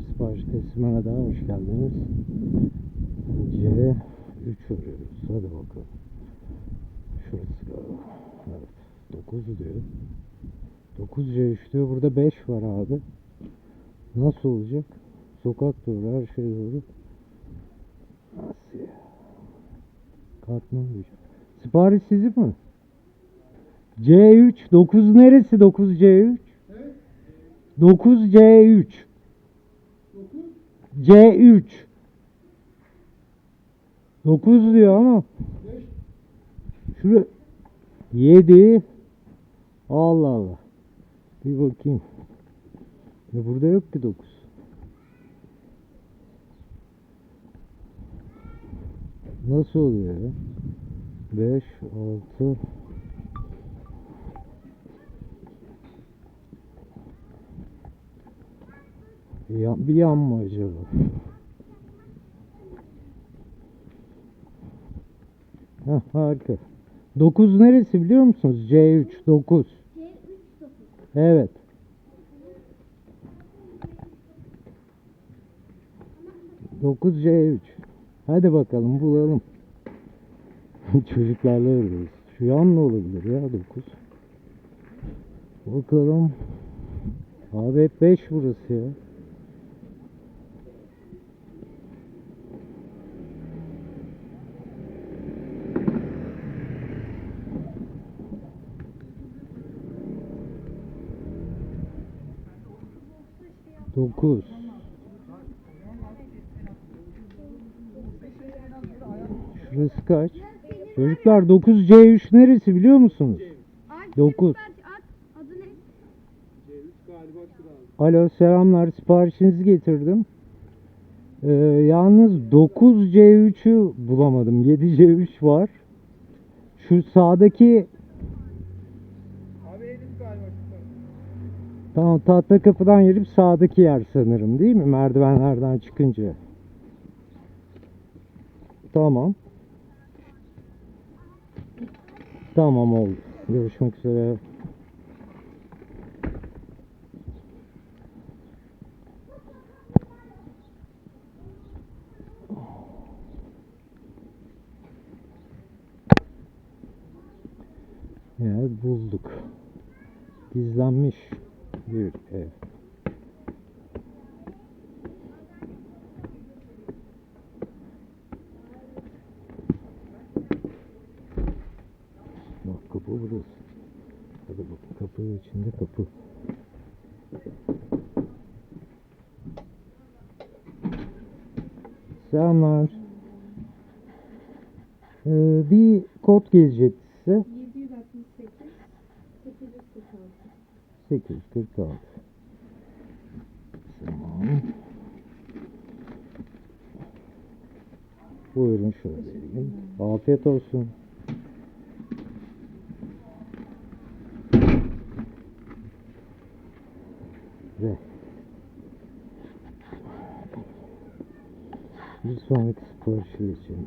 bir sipariş teslimine daha hoş geldiniz. C3 arıyoruz. Hadi bakalım. Şurası galiba. Evet. 9 diyor. 9 C3 diyor. Burada 5 var abi. Nasıl olacak? Sokak doğru, her şey doğru. Nasıl ya? Katman gücü. Sipariş sizin mi? C3. 9 neresi 9 C3? 9 C3. C3. 9 diyor ama. Şurada 7. Allah Allah. Bir bakayım. Ya burada yok ki 9. Nasıl oluyor ya? 5, 6, Ya, bir yan mı acaba? Heh, harika. 9 neresi biliyor musunuz? C3 9. Evet. Dokuz C3. Hadi bakalım bulalım. Çocuklarla arıyoruz. Şu yan ne olabilir ya 9? Bakalım. Abi hep 5 burası ya. Dokuz. Şurası kaç? Çocuklar 9 C3 neresi biliyor musunuz? Dokuz. Adı ne? Alo selamlar siparişinizi getirdim. Ee, yalnız 9 C3'ü bulamadım. 7 C3 var. Şu sağdaki Abi Elif galiba şu tamam tahta kapıdan girip sağdaki yer sanırım değil mi? Merdivenlerden çıkınca. Tamam. Tamam oldu. Görüşmek üzere. Yer bulduk. Gizlenmiş bir ev. Bak kapı burası. Hadi bakın kapı içinde kapı. Selamlar. Ee, bir kod gelecek size. 768 846. 846. Tamam. Buyurun şöyle vereyim. Afiyet olsun. Ve bir sonraki siparişi için.